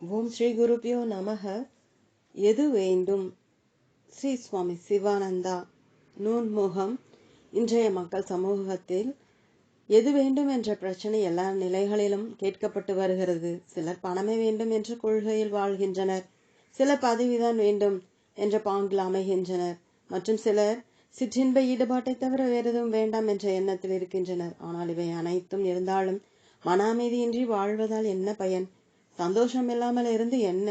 ஓம் ஸ்ரீ குருபியோ நமக எது வேண்டும்? ஸ்ரீ சுவாமி சிவானந்தா. நூன்முகம் இன்றைய மக்கள் சமூகத்தில் எது வேண்டும் என்ற பிரச்சனை எல்லா நிலைகளிலும் கேட்கப்பட்டு வருகிறது. சிலர் பணமே வேண்டும் என்ற கொள்கையில் வாழ்கின்றனர். சிலர் பதவிதான் வேண்டும் என்ற பாங்கில் அமைகின்றனர். மற்றும் சிலர் சிற்றின்ப ஈடுபாட்டை தவிர வேறு எதுவும் வேண்டாம் என்ற எண்ணத்தில் இருக்கின்றனர். ஆனால் இவை அனைத்தும் இருந்தாலும் மன அமைதியின்றி வாழ்வதால் என்ன பயன்? சந்தோஷம் இல்லாமல் இருந்து என்ன?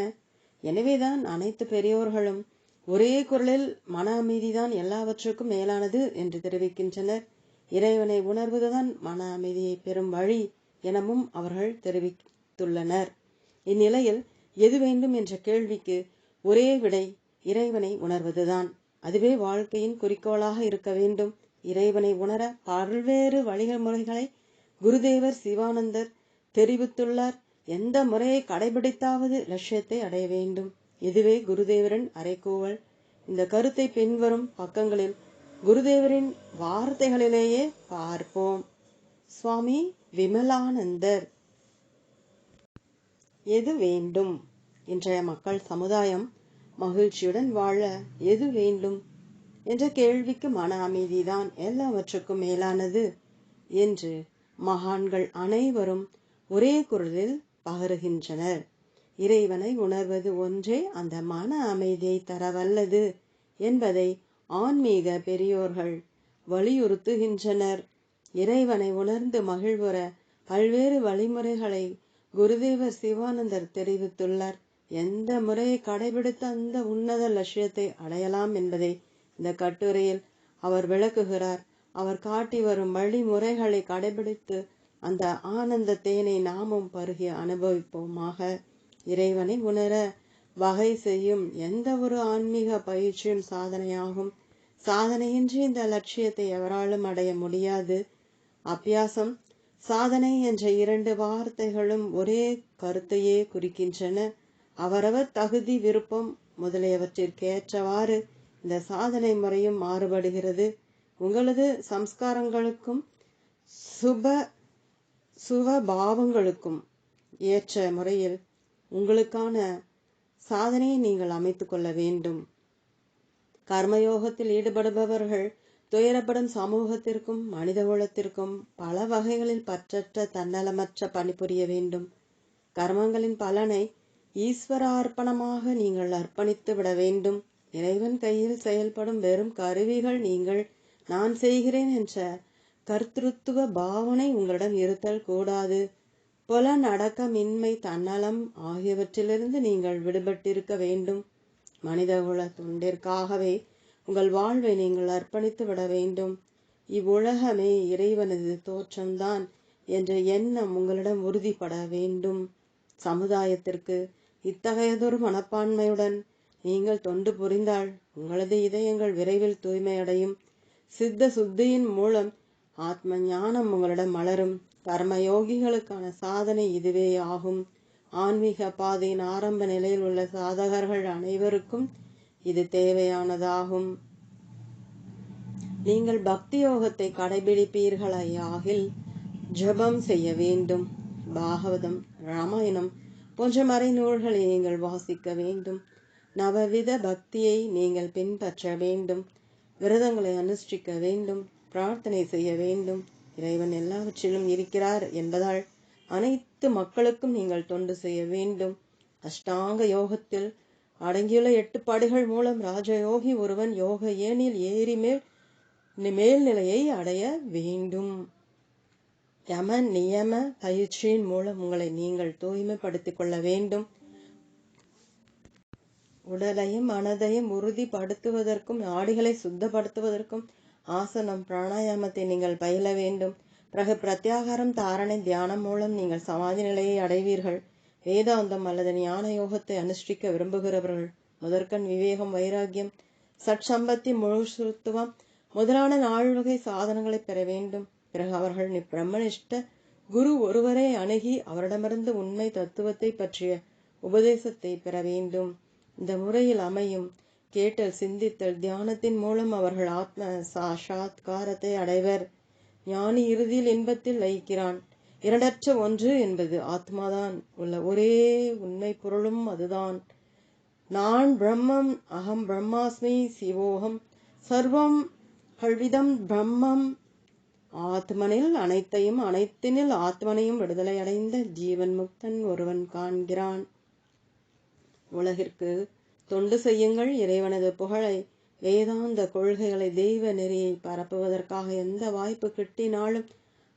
எனவேதான் அனைத்து பெரியோர்களும் ஒரே குரலில் மன அமைதிதான் எல்லாவற்றுக்கும் மேலானது என்று தெரிவிக்கின்றனர். இறைவனை உணர்வதுதான் மன அமைதியை பெறும் வழி எனவும் அவர்கள் தெரிவித்துள்ளனர். இந்நிலையில் எது வேண்டும் என்ற கேள்விக்கு ஒரே விடை இறைவனை உணர்வதுதான். அதுவே வாழ்க்கையின் குறிக்கோளாக இருக்க வேண்டும். இறைவனை உணர பல்வேறு வழிமுறைகளை குருதேவர் சிவானந்தர் தெரிவித்துள்ளார். எந்த முறையை கடைபிடித்தாவது லட்சியத்தை அடைய வேண்டும்? இதுவே குருதேவரின் அறைகூவல். இந்த கருத்தை பின்வரும் பக்கங்களில் குருதேவரின் வார்த்தைகளிலேயே பார்ப்போம். சுவாமி விமலானந்தர். எது வேண்டும்? இன்றைய மக்கள் சமுதாயம் மகிழ்ச்சியுடன் வாழ எது வேண்டும்? என்ற கேள்விக்கு மன அமைதிதான் எல்லாவற்றுக்கும் மேலானது என்று மகான்கள் அனைவரும் ஒரே குரலில் பகருகின்றனர் இறைவனை உணர்வது ஒன்றே அந்த மன அமைதியை தரவல்லது என்பதை ஆன்மீக பெரியோர்கள் வலியுறுத்துகின்றனர். இறைவனை உணர்ந்து மகிழ்வுற பல்வேறு வழிமுறைகளை குருதேவர் சிவானந்தர் தெரிவித்துள்ளார். எந்த முறையை கடைபிடித்து அந்த உன்னத லட்சியத்தை அடையலாம் என்பதை இந்த கட்டுரையில் அவர் விளக்குகிறார். அவர் காட்டி வரும் வழிமுறைகளை கடைபிடித்து அந்த ஆனந்த தேனை நாமும் பருகி அனுபவிப்போமாக. இறைவனை உணர வகை செய்யும் எந்த ஒரு ஆன்மீக பயிற்சியும் சாதனையாகும். சாதனையின்றி இந்த லட்சியத்தை எவராலும் அடைய முடியாது. அபியாசம் சாதனை என்ற இரண்டு வார்த்தைகளும் ஒரே கருத்தையே குறிக்கின்றன. அவரவர் தகுதி விருப்பம் முதலியவற்றிற்கேற்றவாறு இந்த சாதனை முறையும் மாறுபடுகிறது. உங்களது சம்ஸ்காரங்களுக்கும் சுப சுவபாவங்களுக்கும் ஏற்ற முறையில் உங்களுக்கான சாதனையை நீங்கள் அமைத்து கொள்ள வேண்டும். கர்மயோகத்தில் ஈடுபடுபவர்கள் துயரப்படும் சமூகத்திற்கும் மனித குலத்திற்கும் பல வகைகளில் பற்றற்ற தன்னலமற்ற பணிபுரிய வேண்டும். கர்மங்களின் பலனை ஈஸ்வர அர்ப்பணமாக நீங்கள் அர்ப்பணித்து விட வேண்டும். இறைவன் கையில் செயல்படும் வெறும் கருவிகள் நீங்கள் நான் செய்கிறேன் என்ற கர்த்திருத்துவ பாவனை உங்களிடம் இருத்தல் கூடாது. புலனடக்கமின்மை தன்னலம் ஆகியவற்றிலிருந்து நீங்கள் விடுபட்டிருக்க வேண்டும். மனிதகுல தொண்டிற்காகவே உங்கள் வாழ்வை நீங்கள் அர்ப்பணித்து விட வேண்டும். இவ்வுலகமே இறைவனது தோற்றம்தான் என்ற எண்ணம் உங்களிடம் உறுதிப்பட வேண்டும். சமுதாயத்திற்கு இத்தகையதொரு மனப்பான்மையுடன் நீங்கள் தொண்டு புரிந்தால் உங்களது இதயங்கள் விரைவில் தூய்மையடையும். சித்த சுத்தியின் மூலம் ஆத்ம ஞானம் உங்களிடம் மலரும். கர்மயோகிகளுக்கான சாதனை இதுவே ஆகும். ஆன்மீக பாதையின் ஆரம்ப நிலையில் உள்ள சாதகர்கள் அனைவருக்கும் இது தேவையானதாகும். நீங்கள் பக்தி யோகத்தை கடைபிடிப்பீர்களாகில் ஜபம் செய்ய வேண்டும். பாகவதம் ராமாயணம் போன்ற மறைநூல்களை நீங்கள் வாசிக்க வேண்டும். நவவித பக்தியை நீங்கள் பின்பற்ற வேண்டும். விரதங்களை அனுஷ்டிக்க வேண்டும். பிரார்த்தனை செய்ய வேண்டும். இறைவன் எல்லாவற்றிலும் இருக்கிறார் என்பதால் அனைத்து மக்களுக்கும் நீங்கள் தொண்டு செய்ய வேண்டும். அஷ்டாங்க யோகத்தில் அடங்கியுள்ள எட்டு பாடுகள் மூலம் ராஜயோகி ஒருவன் யோக ஏனில் ஏறி மேல் மேல்நிலையை அடைய வேண்டும். யம நியம பயிற்சியின் மூலம் உங்களை நீங்கள் தூய்மைப்படுத்திக் கொள்ள வேண்டும். உடலையும் மனதையும் உறுதிப்படுத்துவதற்கும் நாடிகளை சுத்தப்படுத்துவதற்கும் ஆசனம் பிராணாயாமத்தை நீங்கள் பயில வேண்டும். பிறகு பிரத்யாகாரம் தாரணை தியானம் மூலம் நீங்கள் சமாதி நிலையை அடைவீர்கள். வேதாந்தம் அல்லது ஞான யோகத்தை அனுஷ்டிக்க விரும்புகிறவர்கள் முதற்கண் விவேகம் வைராக்கியம் சட்சம்பத்தி முழுசுத்துவம் முதலான நால்வகை சாதனங்களை பெற வேண்டும். பிறகு அவர்கள் பிரம்மனிஷ்ட குரு ஒருவரை அணுகி அவரிடமிருந்து உண்மை தத்துவத்தை பற்றிய உபதேசத்தை பெற வேண்டும். இந்த முறையில் அமையும். கேட்டல் சிந்தித்தல் தியானத்தின் மூலம் அவர்கள் ஆத்ம சாஷாத்காரத்தை அடைவர். ஞானி இறுதியில் இன்பத்தில் லயிக்கிறான். இரண்டற்ற ஒன்று என்பது ஆத்மாதான். உள்ள ஒரே உண்மை பொருளும் அதுதான். நான் பிரம்மம் அகம் பிரம்மாஸ்மி சிவோகம் சர்வம் கல்விதம் பிரம்மம். ஆத்மனில் அனைத்தையும் அனைத்தினில் ஆத்மனையும் விடுதலை அடைந்த ஜீவன் முக்தன் ஒருவன் காண்கிறான். உலகிற்கு தொண்டு செய்யுங்கள். இறைவனது புகழை வேதாந்த கொள்கைகளை தெய்வ நெறியை பரப்புவதற்காக எந்த வாய்ப்பு கிட்டினாலும்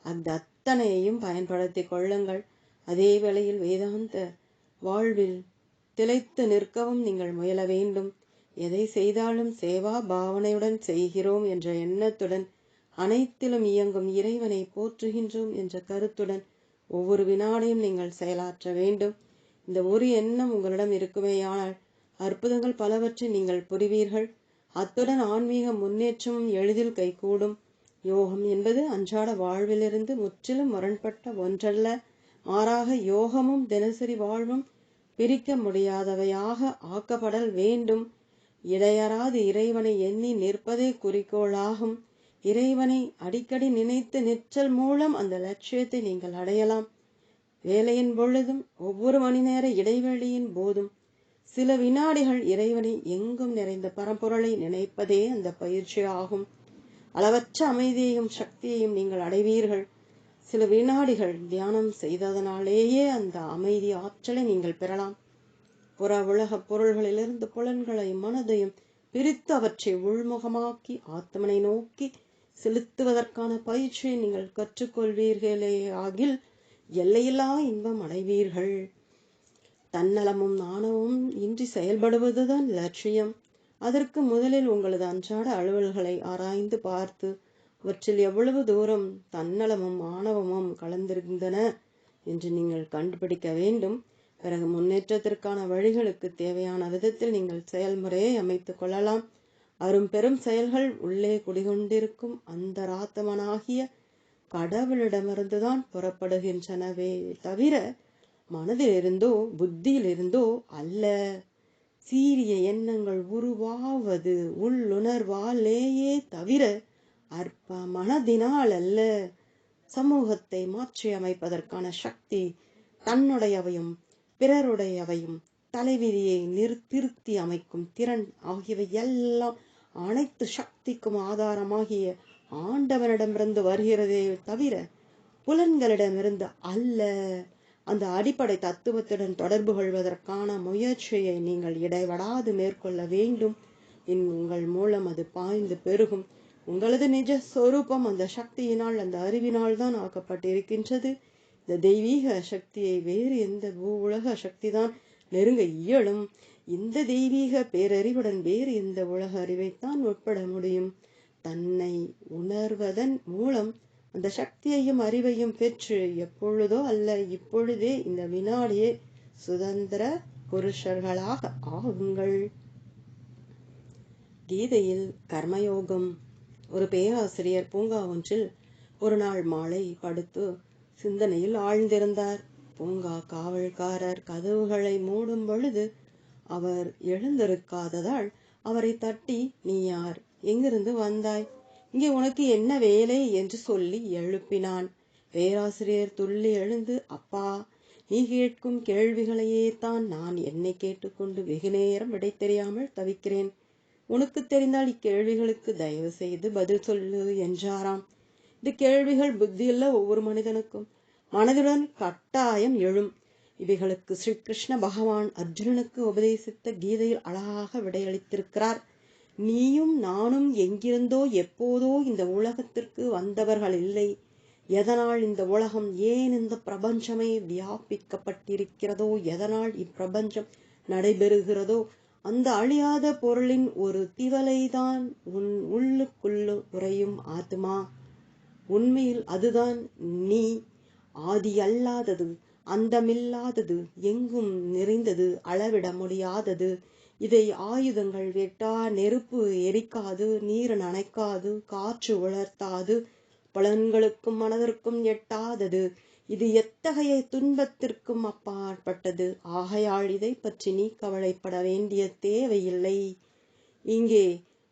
அந்த அத்தனையையும் பயன்படுத்தி கொள்ளுங்கள். அதே வேளையில் வேதாந்த வாழ்வில் திளைத்து நிற்கவும் நீங்கள் முயல வேண்டும். எதை செய்தாலும் சேவா பாவனையுடன் செய்கிறோம் என்ற எண்ணத்துடன் அனைத்திலும் இயங்கும் இறைவனை போற்றுகின்றோம் என்ற கருத்துடன் ஒவ்வொரு வினாடியும் நீங்கள் செயலாற்ற வேண்டும். இந்த ஒரு எண்ணம் உங்களிடம் இருக்குமேயானால் அற்புதங்கள் பலவற்றை நீங்கள் புரிவீர்கள். அத்துடன் ஆன்மீக முன்னேற்றமும் எளிதில் கைகூடும். யோகம் என்பது அன்றாட வாழ்விலிருந்து முற்றிலும் முரண்பட்ட ஒன்றல்ல. மாறாக யோகமும் தினசரி வாழ்வும் பிரிக்க முடியாதவையாக ஆக்கப்படல் வேண்டும். இடையறாது இறைவனை எண்ணி நிற்பதே குறிக்கோளாகும். இறைவனை அடிக்கடி நினைத்து நிற்றல் மூலம் அந்த லட்சியத்தை நீங்கள் அடையலாம். வேலையின் பொழுதும் ஒவ்வொரு மணி நேர இடைவெளியின் போதும் சில வினாடிகள் இறைவனை எங்கும் நிறைந்த பரம்பொருளை நினைப்பதே அந்த பயிற்சி ஆகும் அளவற்ற அமைதியையும் சக்தியையும் நீங்கள் அடைவீர்கள். சில வினாடிகள் தியானம் செய்ததனாலேயே அந்த அமைதி ஆற்றலை நீங்கள் பெறலாம். புற உலக பொருள்களிலிருந்து புலன்களை மனதையும் பிரித்து அவற்றை உள்முகமாக்கி ஆத்மனை நோக்கி செலுத்துவதற்கான பயிற்சியை நீங்கள் கற்றுக்கொள்வீர்களே ஆகில் எல்லையில்லா இன்பம் அடைவீர்கள். தன்னலமும் நாணமும் இன்றி செயல்படுவதுதான் லட்சியம் அதற்கு முதலில் உங்களது அன்றாட அலுவல்களை ஆராய்ந்து பார்த்து அவற்றில் எவ்வளவு தூரம் தன்னலமும் ஆணவமும் கலந்திருந்தன என்று நீங்கள் கண்டுபிடிக்க வேண்டும். பிறகு முன்னேற்றத்திற்கான வழிகளுக்கு தேவையான விதத்தில் நீங்கள் செயல்முறையை அமைத்துக் கொள்ளலாம். அரும் பெரும் செயல்கள் உள்ளே குடிகொண்டிருக்கும் அந்த ராத்தமனாகிய கடவுளிடமிருந்துதான் புறப்படுகின்றனவே தவிர மனதிலிருந்தோ புத்தியிலிருந்தோ அல்ல. சீரிய எண்ணங்கள் உருவாவது உள்ளுணர்வாலேயே தவிர அற்ப மனதினால் அல்ல. சமூகத்தை மாற்றி அமைப்பதற்கான சக்தி தன்னுடையவையும் பிறருடையவையும் தலைவிதியை நிறுத்திருத்தி அமைக்கும் திறன் ஆகியவை எல்லாம் அனைத்து சக்திக்கும் ஆதாரமாகிய ஆண்டவனிடமிருந்து வருகிறதே தவிர புலன்களிடமிருந்து அல்ல. அந்த அடிப்படை தத்துவத்துடன் தொடர்பு கொள்வதற்கான முயற்சியை நீங்கள் இடைவடாது மேற்கொள்ள வேண்டும். இன் உங்கள் மூலம் அது பாய்ந்து பெருகும். உங்களது நிஜ சொரூபம் அந்த சக்தியினால் அந்த அறிவினால் தான் ஆக்கப்பட்டிருக்கின்றது. இந்த தெய்வீக சக்தியை வேறு எந்த பூ உலக சக்திதான் நெருங்க இயலும். இந்த தெய்வீக பேரறிவுடன் வேறு எந்த உலக அறிவைத்தான் உட்பட முடியும். தன்னை உணர்வதன் மூலம் அந்த சக்தியையும் அறிவையும் பெற்று எப்பொழுதோ அல்ல இப்பொழுதே இந்த வினாடியே சுதந்திர புருஷர்களாக ஆகுங்கள். கீதையில் கர்மயோகம் ஒரு பேராசிரியர் பூங்கா ஒன்றில் ஒரு நாள் மாலை படுத்து சிந்தனையில் ஆழ்ந்திருந்தார். பூங்கா காவல்காரர் கதவுகளை மூடும் பொழுது அவர் எழுந்திருக்காததால் அவரை தட்டி நீ யார்? எங்கிருந்து வந்தாய்? இங்கே உனக்கு என்ன வேலை? என்று சொல்லி எழுப்பினான். பேராசிரியர் துள்ளி எழுந்து அப்பா நீ கேட்கும் கேள்விகளையே தான் நான் என்னை கேட்டுக்கொண்டு வெகு நேரம் விடை தெரியாமல் தவிக்கிறேன். உனக்கு தெரிந்தால் இக்கேள்விகளுக்கு தயவு செய்து பதில் சொல்லு என்றாராம். இந்த கேள்விகள் புத்தியுள்ள ஒவ்வொரு மனிதனுக்கும் மனதுடன் கட்டாயம் எழும். இவைகளுக்கு ஸ்ரீ கிருஷ்ண பகவான் அர்ஜுனனுக்கு உபதேசித்த கீதையில் அழகாக விடையளித்திருக்கிறார். நீயும் நானும் எங்கிருந்தோ எப்போதோ இந்த உலகத்திற்கு வந்தவர்கள் இல்லை. எதனால் இந்த உலகம் ஏன் இந்த பிரபஞ்சமே வியாபிக்கப்பட்டிருக்கிறதோ? எதனால் இப்பிரபஞ்சம் நடைபெறுகிறதோ? அந்த அழியாத பொருளின் ஒரு திவலைதான் உன் உள்ளுக்குள்ளு உறையும் ஆத்மா. உண்மையில் அதுதான் நீ. ஆதி அல்லாதது அந்தமில்லாதது எங்கும் நிறைந்தது அளவிட முடியாதது. இதை ஆயுதங்கள் வெட்டா நெருப்பு எரிக்காது நீர் நனைக்காது காற்று உலர்த்தாது பலன்களுக்கும் மனதிற்கும் எட்டாதது. இது எத்தகைய துன்பத்திற்கும் அப்பாற்பட்டது? ஆகையால் இதை பற்றி நீ கவலைப்பட வேண்டிய தேவையில்லை. இங்கே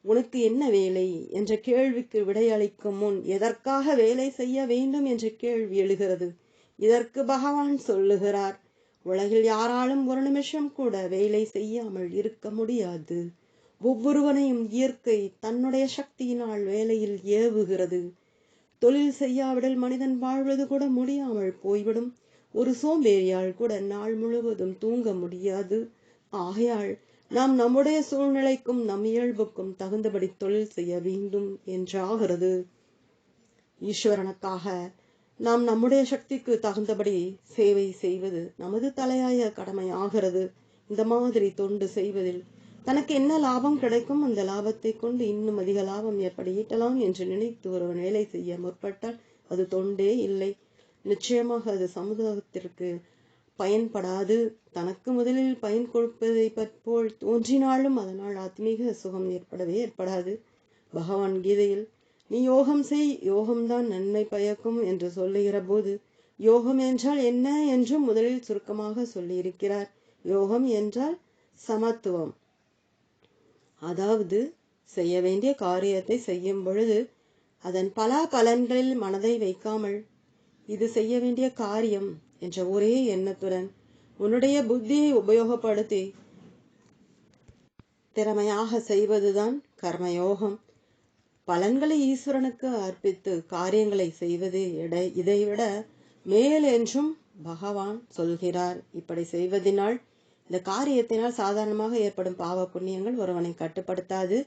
உனக்கு என்ன வேலை? என்ற கேள்விக்கு விடையளிக்கும் முன் எதற்காக வேலை செய்ய வேண்டும்? என்ற கேள்வி எழுகிறது. இதற்கு பகவான் சொல்லுகிறார் உலகில் யாராலும் ஒரு நிமிஷம் கூட வேலை செய்யாமல் இருக்க முடியாது. ஒவ்வொருவனையும் இயற்கை தன்னுடைய சக்தியினால் வேலையில் ஏவுகிறது. தொழில் செய்யாவிடல் மனிதன் வாழ்வது கூட முடியாமல் போய்விடும். ஒரு சோம்பேறியால் கூட நாள் முழுவதும் தூங்க முடியாது. ஆகையால் நாம் நம்முடைய சூழ்நிலைக்கும் நம் இயல்புக்கும் தகுந்தபடி தொழில் செய்ய வேண்டும் என்றாகிறது. ஈஸ்வரனுக்காக நாம் நம்முடைய சக்திக்கு தகுந்தபடி சேவை செய்வது நமது தலையாய கடமை ஆகிறது இந்த மாதிரி தொண்டு செய்வதில் தனக்கு என்ன லாபம் கிடைக்கும்? அந்த லாபத்தை கொண்டு இன்னும் அதிக லாபம் எப்படி ஈட்டலாம் என்று நினைத்து ஒரு வேலை செய்ய முற்பட்டால் அது தொண்டே இல்லை. நிச்சயமாக அது சமூகத்திற்கு பயன்படாது. தனக்கு முதலில் பயன் கொடுப்பதை போல் தோன்றினாலும் அதனால் ஆத்மீக சுகம் ஏற்படவே ஏற்படாது. பகவான் கீதையில் நீ யோகம் செய் யோகம்தான் நன்மை பயக்கும் என்று சொல்லுகிற போது யோகம் என்றால் என்ன என்று முதலில் சுருக்கமாக சொல்லியிருக்கிறார். யோகம் என்றால் சமத்துவம். அதாவது செய்ய வேண்டிய காரியத்தை செய்யும் பொழுது அதன் பல பலன்களில் மனதை வைக்காமல் இது செய்ய வேண்டிய காரியம் என்ற ஒரே எண்ணத்துடன் உன்னுடைய புத்தியை உபயோகப்படுத்தி திறமையாக செய்வதுதான் கர்மயோகம். பலன்களை ஈஸ்வரனுக்கு அர்ப்பித்து காரியங்களை செய்வது இடை இதைவிட மேல் என்றும் பகவான் சொல்கிறார். இப்படி செய்வதனால் இந்த காரியத்தினால் சாதாரணமாக ஏற்படும் பாவ புண்ணியங்கள் ஒருவனை கட்டுப்படுத்தாது.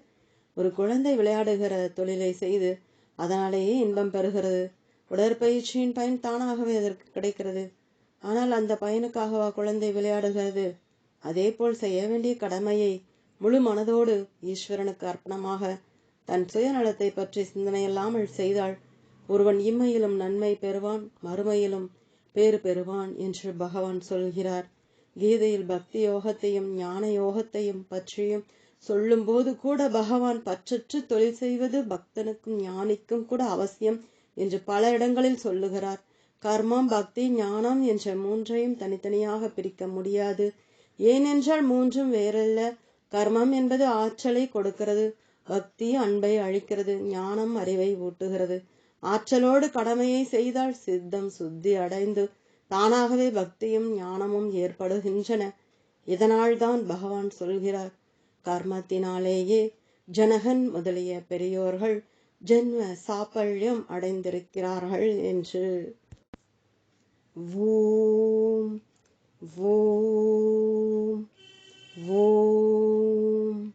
ஒரு குழந்தை விளையாடுகிற தொழிலை செய்து அதனாலேயே இன்பம் பெறுகிறது. உடற்பயிற்சியின் பயன் தானாகவே அதற்கு கிடைக்கிறது. ஆனால் அந்த பயனுக்காகவா குழந்தை விளையாடுகிறது? அதே போல் செய்ய வேண்டிய கடமையை முழு மனதோடு ஈஸ்வரனுக்கு அர்ப்பணமாக தன் சுயநலத்தை பற்றி சிந்தனையில்லாமல் செய்தால் ஒருவன் இம்மையிலும் நன்மை பெறுவான் மறுமையிலும் பேறு பெறுவான் என்று பகவான் சொல்கிறார். கீதையில் பக்தி யோகத்தையும் ஞான யோகத்தையும் பற்றியும் சொல்லும்போது கூட பகவான் பற்றற்று தொழில் செய்வது பக்தனுக்கும் ஞானிக்கும் கூட அவசியம் என்று பல இடங்களில் சொல்லுகிறார். கர்மம் பக்தி ஞானம் என்ற மூன்றையும் தனித்தனியாக பிரிக்க முடியாது. ஏனென்றால் மூன்றும் வேறல்ல. கர்மம் என்பது ஆற்றலை கொடுக்கிறது. பக்தி அன்பை அழிக்கிறது ஞானம் அறிவை ஊட்டுகிறது. ஆற்றலோடு கடமையை செய்தால் சித்தம் சுத்தி அடைந்து தானாகவே பக்தியும் ஞானமும் ஏற்படுகின்றன. இதனால்தான் பகவான் சொல்கிறார் கர்மத்தினாலேயே ஜனகன் முதலிய பெரியோர்கள் ஜென்ம சாப்பல்யம் அடைந்திருக்கிறார்கள் என்று. ஓம் ஓம் ஓம்.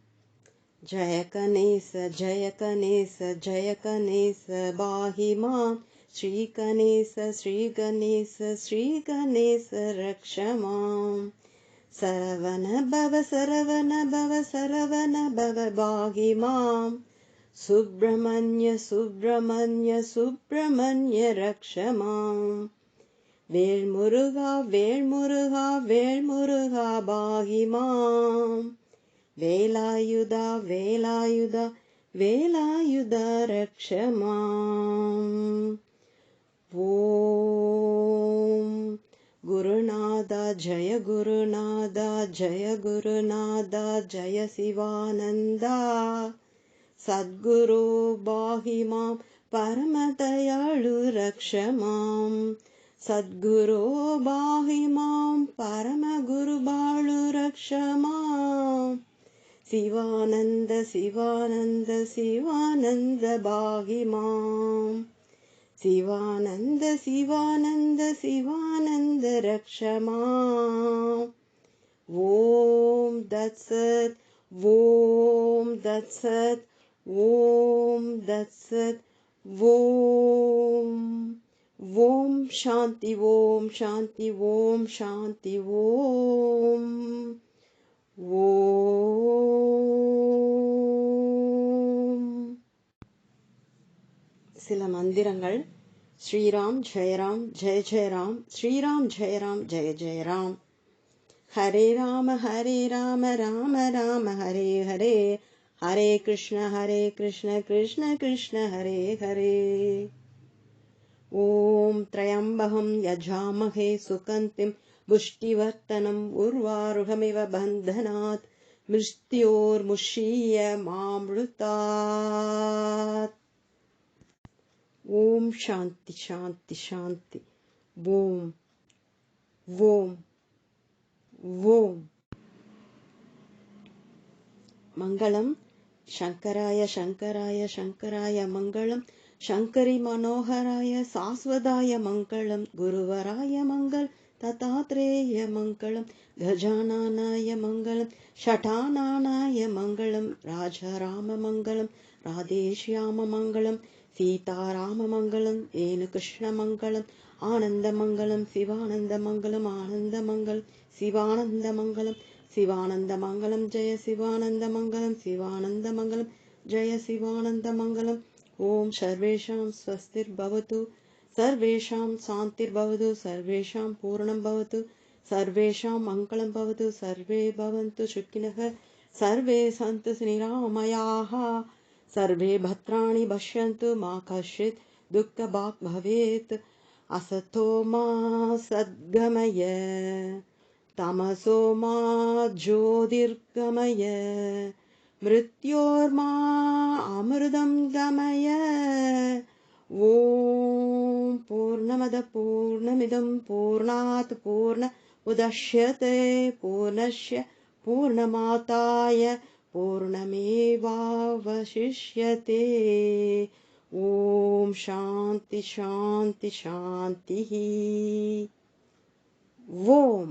जय कनेस जय कनेस जय कनेस वाहि मां। श्रीकणेश श्रीगणेश श्रीगणेश रक्ष माम् सरवन भव सरवन भव सरवन भव बाहि माम् सुब्रह्मण्य सुब्रह्मण्य सुब्रह्मण्य रक्ष माम वेल्मुरुगा वेल्मुरुगा वेल्मुरुगा बाहि माम् वेलायुधा वेलायुध वेलायुध रक्ष माम् ॐ गुरुनाद जय गुरुनाद जय गुरुनाद जय शिवानन्द सद्गुरो बाहि मां परमतयाळु रक्ष माम् सद्गुरो बाहि मां परमगुरुबाळु रक्ष माम् शिवानन्द शिवानन्द शिवानन्द माम् शिवानन्द शिवानन्द शिवानन्द रक्ष माम् ॐ दत्सत् ॐ दत्सत् ॐ दत्सत् ॐ। ॐ शान्ति ॐ शान्ति ॐ शान्ति ॐ சில மந்திரங்கள் ஸ்ரீராம் ஜெயராம் ஜெய ஜெயராம் ஸ்ரீராம் ஜெயராம் ஜெய ஜெயராம் ஹரே ராம ஹரே ராம ராம ராம ஹரே ஹரே ஹரே கிருஷ்ண ஹரே கிருஷ்ண கிருஷ்ண கிருஷ்ண ஹரே ஹரே ஓம் திரையம்பகம் யஜாமகே சுகந்திம் मुष्टिवर्तनम् उर्वारुहमिव बन्धनात् मृत्योर्मुषीय मामृतात्। ॐ शान्ति शान्ति शान्ति। वों वों वों मङ्गलम् शङ्कराय शङ्कराय शङ्कराय मङ्गलम् शङ्करि मनोहराय शाश्वताय मङ्गलम् गुरुवराय मङ्गलम् ततात्रेय मङ्गलम् गजानाय मङ्गलम् षटानाय मङ्गलम् राजा राममङ्गलम् राधेश्याममङ्गलम् सीताराममङ्गलम् एन कृष्णमङ्गलम् आनन्दमङ्गलम् शिवानन्द मङ्गलम् आनन्दमङ्गलम् शिवानन्दमङ्गलम् जय शिवानन्दमङ्गलं शिवानन्दमङ्गलं जय शिवानन्दमङ्गलम् ॐ सर्वेषां स्वस्तिर्भवतु। सर्वेषां शान्तिर्भवतु सर्वेषां पूर्णं भवतु सर्वेषां मङ्गलं भवतु सर्वे भवन्तु सुखिनः सर्वे सन्तु निरामयाः सर्वे भद्राणि पश्यन्तु मा कश्चित् दुःखभाक् भवेत् असतो मा सद्गमय तमसो मा ज्योतिर्गमय मृत्योर्मा अमृतं गमय ॐ पूर्णमद पूर्णमिदं पूर्णात् पूर्ण उदश्यते पूर्णस्य पूर्णमाताय पूर्णमेवावशिष्यते। ॐ शान्ति शान्ति शान्तिः। ॐ